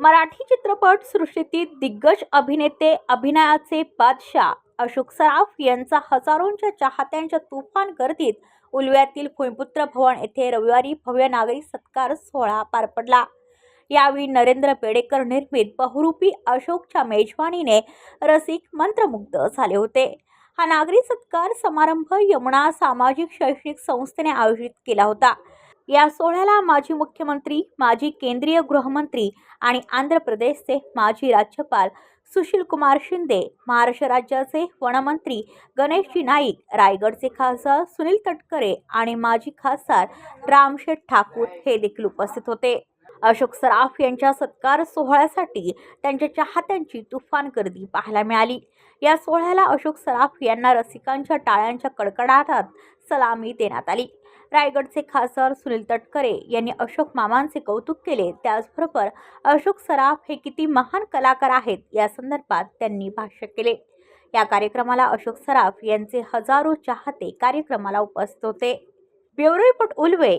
मराठी चित्रपट सृष्टीतील दिग्गज अभिनेते अभिनयाचे बादशाह अशोक सराफ यांचा हजारोंच्या चाहत्यांच्या तुफान गर्दीत उलव्यातील भूमिपुत्र भवन येथे रविवारी भव्य नागरी सत्कार सोहळा पार पडला. यावेळी नरेंद्र पेडेकर निर्मित बहुरूपी अशोकच्या मेजवानीने रसिक मंत्रमुग्ध झाले होते. हा नागरी सत्कार समारंभ यमुना सामाजिक शैक्षणिक संस्थेने आयोजित केला होता. या सोहळ्याला माजी मुख्यमंत्री माजी केंद्रीय गृहमंत्री आणि आंध्र प्रदेशचे माजी राज्यपाल सुशील कुमार शिंदे महाराष्ट्र राज्याचे वनमंत्री गणेशजी नाईक रायगडचे खासदार सुनील तटकरे आणि माजी खासदार रामशेठ ठाकूर हे देखील उपस्थित होते. अशोक सराफ यांच्या सत्कार सोहळ्यासाठी त्यांच्या चाहत्यांची तुफान गर्दी पाहायला मिळाली. या सोहळ्याला अशोक सराफ यांना रसिकांच्या टाळ्यांच्या कडकडाटात सलामी देण्यात आली. रायगडचे खासदार सुनील तटकरे यांनी अशोक मामांचे कौतुक केले. त्याचबरोबर अशोक सराफ हे किती महान कलाकार आहेत या संदर्भात त्यांनी भाष्य केले. या कार्यक्रमाला अशोक सराफ यांचे हजारो चाहते कार्यक्रमाला उपस्थित होते. Bureau report Ulwe.